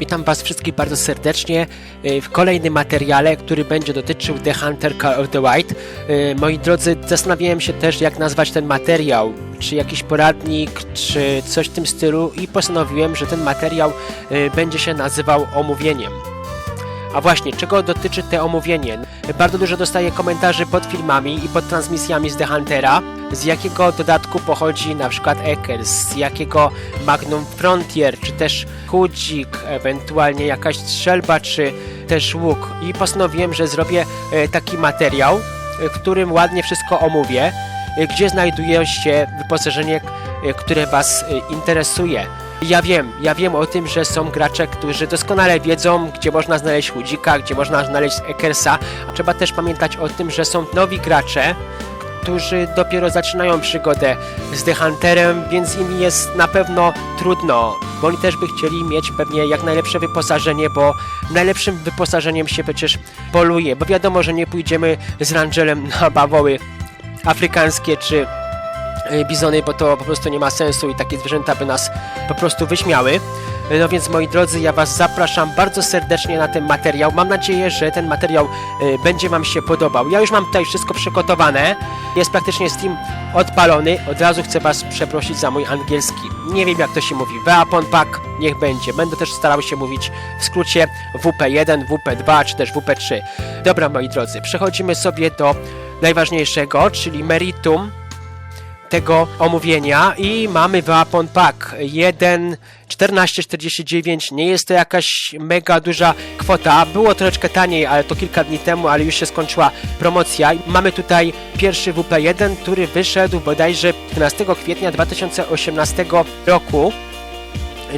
Witam Was wszystkich bardzo serdecznie y, w kolejnym materiale, który będzie dotyczył The Hunter Call of the White. Y, Moi drodzy, zastanawiałem się też, jak nazwać ten materiał. Czy jakiś poradnik, czy coś w tym stylu, i postanowiłem, że ten materiał y, będzie się nazywał omówieniem. A właśnie, czego dotyczy te omówienie? Bardzo dużo dostaję komentarzy pod filmami i pod transmisjami z The Huntera, z jakiego dodatku pochodzi na przykład Ekers, z jakiego Magnum Frontier, czy też Kudzik, ewentualnie jakaś strzelba, czy też łuk. I postanowiłem, że zrobię e, taki materiał, e, w którym ładnie wszystko omówię, e, gdzie znajduje się wyposażenie, które Was interesuje. Ja wiem, ja wiem o tym, że są gracze, którzy doskonale wiedzą, gdzie można znaleźć Hudzika, gdzie można znaleźć Ekersa. Trzeba też pamiętać o tym, że są nowi gracze, którzy dopiero zaczynają przygodę z The Hunterem, więc im jest na pewno trudno, bo oni też by chcieli mieć pewnie jak najlepsze wyposażenie, bo najlepszym wyposażeniem się przecież poluje, bo wiadomo, że nie pójdziemy z Rangelem na bawoły afrykańskie czy bizony, bo to po prostu nie ma sensu i takie zwierzęta by nas po prostu wyśmiały. No więc moi drodzy, ja Was zapraszam bardzo serdecznie na ten materiał. Mam nadzieję, że ten materiał y, będzie Wam się podobał. Ja już mam tutaj wszystko przygotowane. Jest praktycznie Steam odpalony. Od razu chcę Was przeprosić za mój angielski. Nie wiem jak to się mówi. Weapon Pack, niech będzie. Będę też starał się mówić w skrócie WP1, WP2 czy też WP3. Dobra moi drodzy, przechodzimy sobie do najważniejszego, czyli meritum tego omówienia i mamy Weapon Pack 1 14,49 nie jest to jakaś mega duża kwota, było troszeczkę taniej, ale to kilka dni temu, ale już się skończyła promocja. Mamy tutaj pierwszy WP1, który wyszedł bodajże 12 kwietnia 2018 roku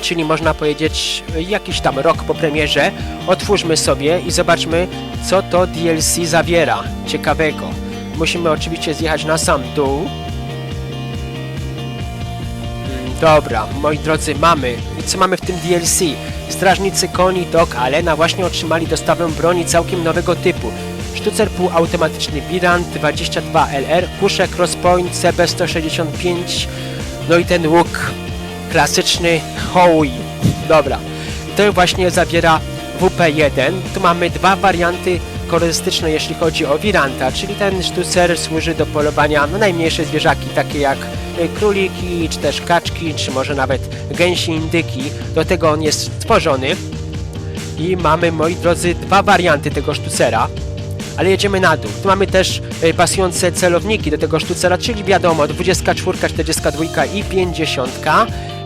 czyli można powiedzieć jakiś tam rok po premierze. Otwórzmy sobie i zobaczmy, co to DLC zawiera ciekawego. Musimy oczywiście zjechać na sam dół. Dobra, moi drodzy, mamy. Co mamy w tym DLC? Strażnicy koni Dog Alena właśnie otrzymali dostawę broni całkiem nowego typu. Sztucer półautomatyczny Birant 22LR, kusze Crosspoint CB165, no i ten łuk klasyczny Howie. Dobra, to właśnie zawiera WP1. Tu mamy dwa warianty kolorystyczne, jeśli chodzi o Wiranta, czyli ten sztucer służy do polowania na najmniejsze zwierzaki, takie jak króliki, czy też kaczki, czy może nawet gęsi indyki. Do tego on jest stworzony. I mamy, moi drodzy, dwa warianty tego sztucera. Ale jedziemy na dół. Tu mamy też y, pasujące celowniki do tego sztucera, czyli wiadomo 24, 42 i 50.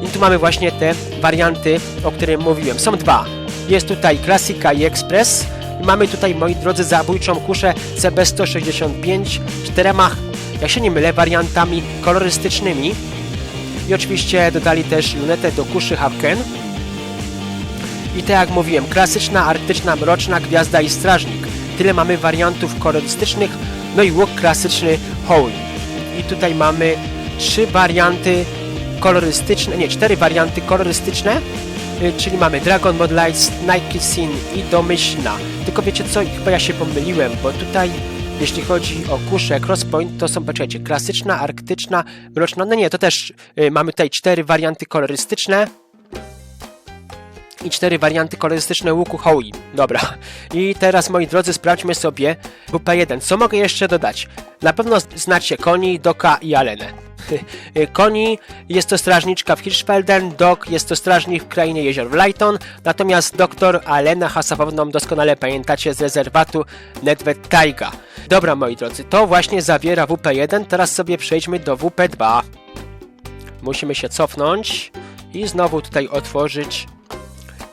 I tu mamy właśnie te warianty, o których mówiłem. Są dwa. Jest tutaj Klasika i Express. I mamy tutaj, moi drodzy, zabójczą kuszę CB165 czterema, jak się nie mylę, wariantami kolorystycznymi. I oczywiście dodali też lunetę do kuszy Havken. I tak jak mówiłem, klasyczna, arktyczna, mroczna, gwiazda i strażnik. Tyle mamy wariantów kolorystycznych, no i łuk klasyczny Holy. I tutaj mamy trzy warianty kolorystyczne, nie, cztery warianty kolorystyczne, y, czyli mamy Dragon Mod Lights, Nike Scene i Domyślna. Tylko wiecie co, chyba ja się pomyliłem, bo tutaj jeśli chodzi o kuszę Crosspoint, to są, poczekajcie, klasyczna, arktyczna, mroczna, no nie, to też y, mamy tutaj cztery warianty kolorystyczne, i cztery warianty kolorystyczne łuku Howie. Dobra. I teraz, moi drodzy, sprawdźmy sobie WP1. Co mogę jeszcze dodać? Na pewno znacie Koni, Doka i Alenę. Koni jest to strażniczka w Hirschfelden, Dok jest to strażnik w krainie jezior w Lighton, natomiast doktor Alena Hasafowną doskonale pamiętacie z rezerwatu Nedved Taiga. Dobra, moi drodzy, to właśnie zawiera WP1, teraz sobie przejdźmy do WP2. Musimy się cofnąć i znowu tutaj otworzyć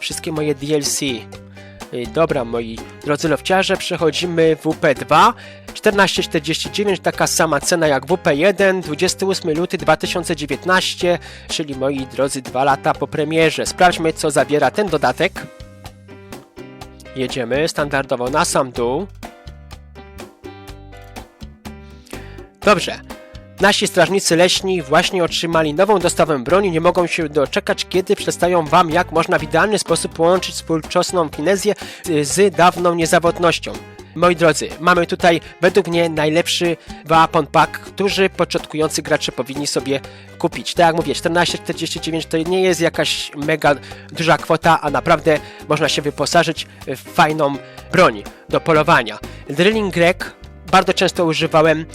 wszystkie moje DLC. Y, Dobra, moi drodzy lowciarze, przechodzimy WP2. 14,49, taka sama cena jak WP1, 28 luty 2019, czyli moi drodzy, dwa lata po premierze. Sprawdźmy, co zawiera ten dodatek. Jedziemy standardowo na sam dół. Dobrze. Nasi strażnicy leśni właśnie otrzymali nową dostawę broni, nie mogą się doczekać, kiedy przedstawią Wam, jak można w idealny sposób połączyć współczesną finezję z- z dawną niezawodnością. Moi drodzy, mamy tutaj według mnie najlepszy weapon pack, który początkujący gracze powinni sobie kupić. Tak jak mówię, 14,49 to nie jest jakaś mega duża kwota, a naprawdę można się wyposażyć w fajną broń do polowania. Drilling Greg bardzo często używałem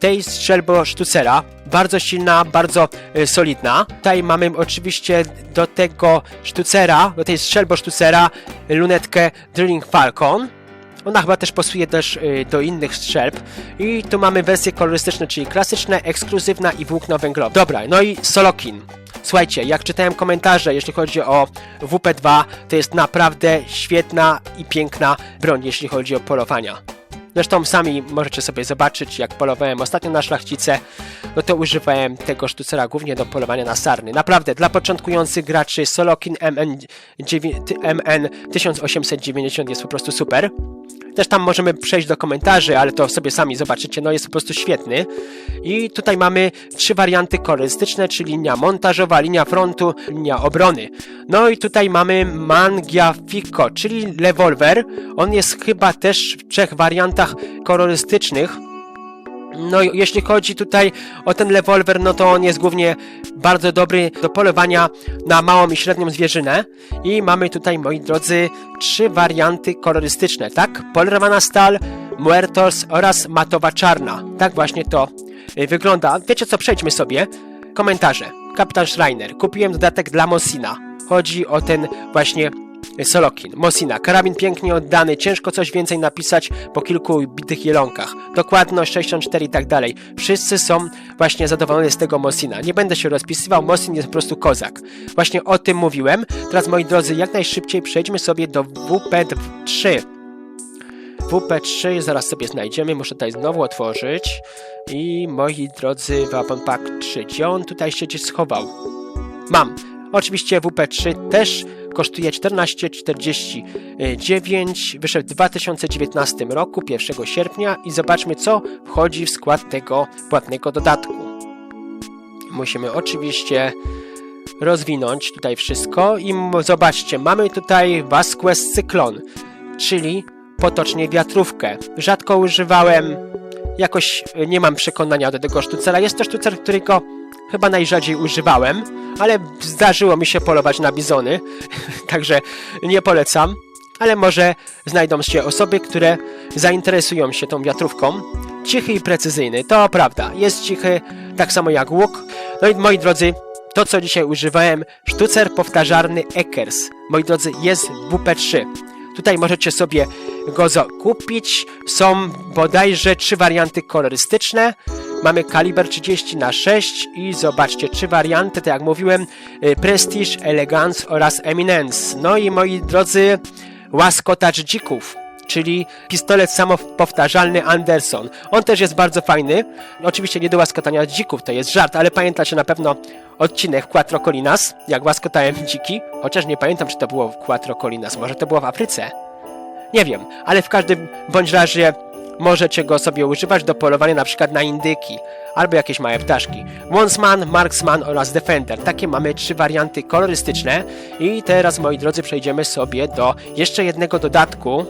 tej strzelbo sztucera, bardzo silna, bardzo y, solidna. Tutaj mamy oczywiście do tego sztucera, do tej strzelbo sztucera lunetkę Drilling Falcon. Ona chyba też pasuje też y, do innych strzelb. I tu mamy wersje kolorystyczne, czyli klasyczne, ekskluzywna i włókno węglowe. Dobra, no i Solokin. Słuchajcie, jak czytałem komentarze, jeśli chodzi o WP2, to jest naprawdę świetna i piękna broń, jeśli chodzi o polowania. Zresztą sami możecie sobie zobaczyć, jak polowałem ostatnio na szlachcice, no to używałem tego sztucera głównie do polowania na sarny. Naprawdę, dla początkujących graczy Solokin MN, MN 1890 jest po prostu super. Też tam możemy przejść do komentarzy, ale to sobie sami zobaczycie, no jest po prostu świetny. I tutaj mamy trzy warianty kolorystyczne, czyli linia montażowa, linia frontu, linia obrony. No i tutaj mamy Mangiafico, czyli rewolwer. On jest chyba też w trzech wariantach kolorystycznych. No jeśli chodzi tutaj o ten rewolwer, no to on jest głównie bardzo dobry do polowania na małą i średnią zwierzynę. I mamy tutaj, moi drodzy, trzy warianty kolorystyczne, tak? Polerowana stal, muertos oraz matowa czarna. Tak właśnie to y, wygląda. Wiecie co, przejdźmy sobie. Komentarze. Kapitan Schreiner. Kupiłem dodatek dla Mosina. Chodzi o ten właśnie Solokin, Mosina, karabin pięknie oddany, ciężko coś więcej napisać po kilku bitych jelonkach. Dokładność 64 i tak dalej. Wszyscy są właśnie zadowoleni z tego Mosina. Nie będę się rozpisywał, Mosin jest po prostu kozak. Właśnie o tym mówiłem. Teraz moi drodzy, jak najszybciej przejdźmy sobie do WP3. WP3 zaraz sobie znajdziemy, muszę tutaj znowu otworzyć. I moi drodzy, Weapon Pack 3, gdzie on tutaj się gdzieś schował? Mam. Oczywiście WP3 też kosztuje 14,49. Wyszedł w 2019 roku, 1 sierpnia i zobaczmy co wchodzi w skład tego płatnego dodatku. Musimy oczywiście rozwinąć tutaj wszystko i zobaczcie, mamy tutaj Vasquez Cyklon, czyli potocznie wiatrówkę. Rzadko używałem, jakoś nie mam przekonania do tego sztucera. Jest to sztucer, którego chyba najrzadziej używałem, ale zdarzyło mi się polować na bizony, także nie polecam. Ale może znajdą się osoby, które zainteresują się tą wiatrówką. Cichy i precyzyjny, to prawda. Jest cichy, tak samo jak łuk. No i moi drodzy, to co dzisiaj używałem, sztucer powtarzalny Ekers. Moi drodzy, jest WP3. Tutaj możecie sobie go kupić. Są bodajże trzy warianty kolorystyczne. Mamy kaliber 30 na 6 i zobaczcie, trzy warianty, tak jak mówiłem, y, Prestige, Elegance oraz Eminence. No i moi drodzy, łaskotacz dzików czyli pistolet samopowtarzalny Anderson. On też jest bardzo fajny. Oczywiście nie do łaskotania dzików, to jest żart, ale pamiętacie na pewno odcinek Quattro Colinas, jak łaskotałem dziki, chociaż nie pamiętam, czy to było w Quattro Colinas, może to było w Afryce. Nie wiem, ale w każdym bądź razie możecie go sobie używać do polowania na przykład na indyki albo jakieś małe ptaszki. Wonsman, Marksman oraz Defender. Takie mamy trzy warianty kolorystyczne i teraz moi drodzy przejdziemy sobie do jeszcze jednego dodatku,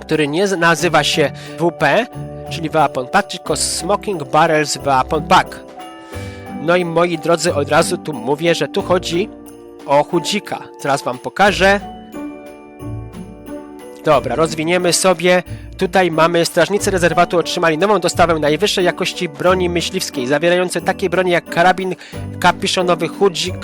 który nie nazywa się WP, czyli Weapon Pack, tylko Smoking Barrels Weapon Pack. No i moi drodzy, od razu tu mówię, że tu chodzi o chudzika. Zaraz wam pokażę. Dobra, rozwiniemy sobie. Tutaj mamy strażnicy rezerwatu otrzymali nową dostawę najwyższej jakości broni myśliwskiej, zawierającej takie broni jak karabin kapiszonowy chudzik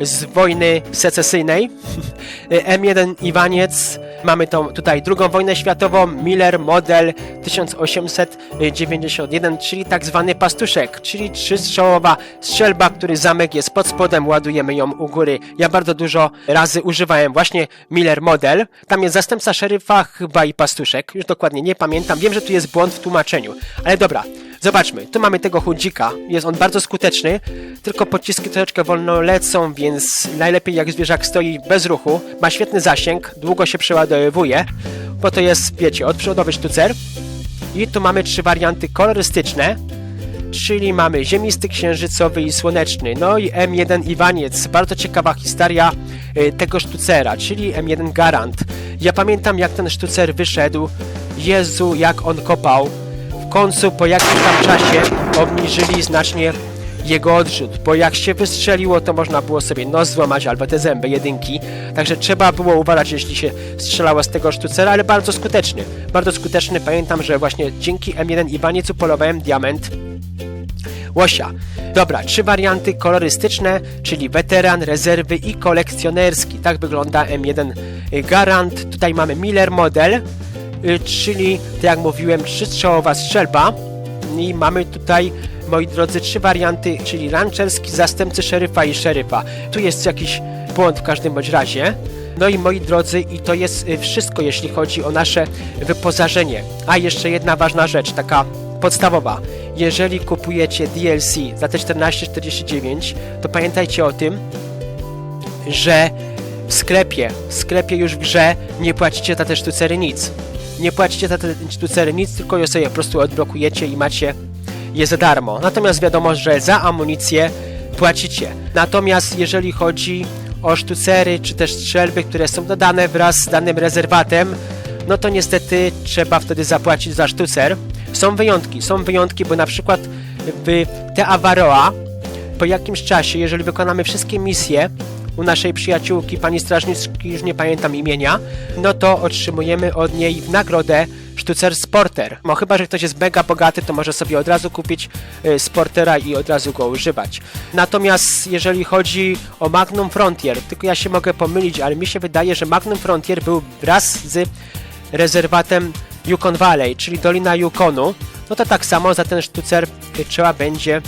z wojny secesyjnej, M1 Iwaniec, mamy tą, tutaj drugą wojnę światową, Miller model 1891, czyli tak zwany pastuszek, czyli trzystrzałowa strzelba, który zamek jest pod spodem, ładujemy ją u góry. Ja bardzo dużo razy używałem właśnie Miller model. Tam jest zastępca szeryfa chyba i pastuszek, już dokładnie nie pamiętam. Wiem, że tu jest błąd w tłumaczeniu, ale dobra. Zobaczmy, tu mamy tego chudzika, jest on bardzo skuteczny, tylko pociski troszeczkę wolno lecą, więc najlepiej jak zwierzak stoi bez ruchu, ma świetny zasięg, długo się przeładowuje, bo to jest, wiecie, odprzodowy sztucer. I tu mamy trzy warianty kolorystyczne, czyli mamy ziemisty, księżycowy i słoneczny. No i M1 Iwaniec, bardzo ciekawa historia y, tego sztucera, czyli M1 Garant. Ja pamiętam jak ten sztucer wyszedł Jezu, jak on kopał. Końcu po jakimś tam czasie obniżyli znacznie jego odrzut, bo jak się wystrzeliło, to można było sobie nos złamać albo te zęby jedynki, także trzeba było uważać, jeśli się strzelało z tego sztucera, ale bardzo skuteczny, bardzo skuteczny. Pamiętam, że właśnie dzięki M1 Ibanicu polowałem diament łosia. Dobra, trzy warianty kolorystyczne, czyli weteran, rezerwy i kolekcjonerski. Tak wygląda M1 Garant. Tutaj mamy Miller model, czyli tak jak mówiłem, trzystrzałowa strzelba. I mamy tutaj, moi drodzy, trzy warianty, czyli rancherski, zastępcy szeryfa i szeryfa. Tu jest jakiś błąd w każdym bądź razie. No i moi drodzy, i to jest y, wszystko, jeśli chodzi o nasze wyposażenie. A jeszcze jedna ważna rzecz, taka podstawowa. Jeżeli kupujecie DLC za te 14,49, to pamiętajcie o tym, że w sklepie, w sklepie już w grze nie płacicie za te sztucery nic. Nie płacicie za te sztucery nic, tylko je sobie po prostu odblokujecie i macie je za darmo. Natomiast wiadomo, że za amunicję płacicie. Natomiast jeżeli chodzi o sztucery czy też strzelby, które są dodane wraz z danym rezerwatem, no to niestety trzeba wtedy zapłacić za sztucer. Są wyjątki, są wyjątki, bo na przykład w Te Avaroa po jakimś czasie, jeżeli wykonamy wszystkie misje u naszej przyjaciółki, pani strażniczki, już nie pamiętam imienia, no to otrzymujemy od niej w nagrodę sztucer Sporter. No chyba, że ktoś jest mega bogaty, to może sobie od razu kupić y, Sportera i od razu go używać. Natomiast jeżeli chodzi o Magnum Frontier, tylko ja się mogę pomylić, ale mi się wydaje, że Magnum Frontier był wraz z rezerwatem Yukon Valley, czyli Dolina Yukonu, no to tak samo za ten sztucer y, trzeba będzie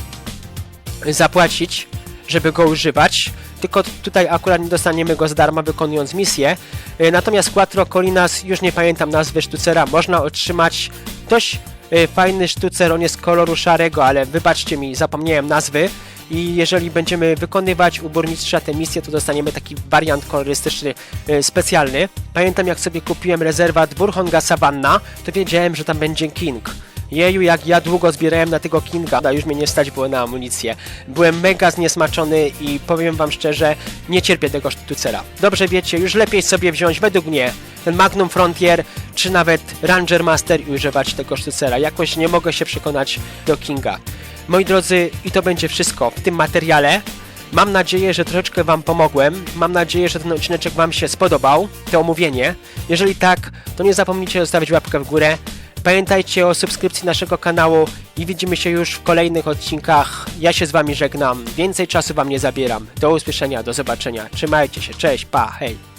zapłacić, żeby go używać. Tylko tutaj akurat nie dostaniemy go za darmo wykonując misję. Y, Natomiast Quattro Colinas, już nie pamiętam nazwy sztucera, można otrzymać dość y, fajny sztucer, on jest koloru szarego, ale wybaczcie mi, zapomniałem nazwy. I jeżeli będziemy wykonywać u burmistrza tę misję, to dostaniemy taki wariant kolorystyczny y, specjalny. Pamiętam jak sobie kupiłem rezerwat Burhonga Savanna, to wiedziałem, że tam będzie King. Jeju, jak ja długo zbierałem na tego Kinga, a już mnie nie stać było na amunicję. Byłem mega zniesmaczony i powiem wam szczerze, nie cierpię tego sztucera. Dobrze wiecie, już lepiej sobie wziąć według mnie ten Magnum Frontier, czy nawet Ranger Master i używać tego sztucera. Jakoś nie mogę się przekonać do Kinga. Moi drodzy, i to będzie wszystko w tym materiale. Mam nadzieję, że troszeczkę Wam pomogłem. Mam nadzieję, że ten odcineczek Wam się spodobał, to omówienie. Jeżeli tak, to nie zapomnijcie zostawić łapkę w górę. Pamiętajcie o subskrypcji naszego kanału i widzimy się już w kolejnych odcinkach. Ja się z Wami żegnam. Więcej czasu Wam nie zabieram. Do usłyszenia, do zobaczenia. Trzymajcie się, cześć, pa, hej.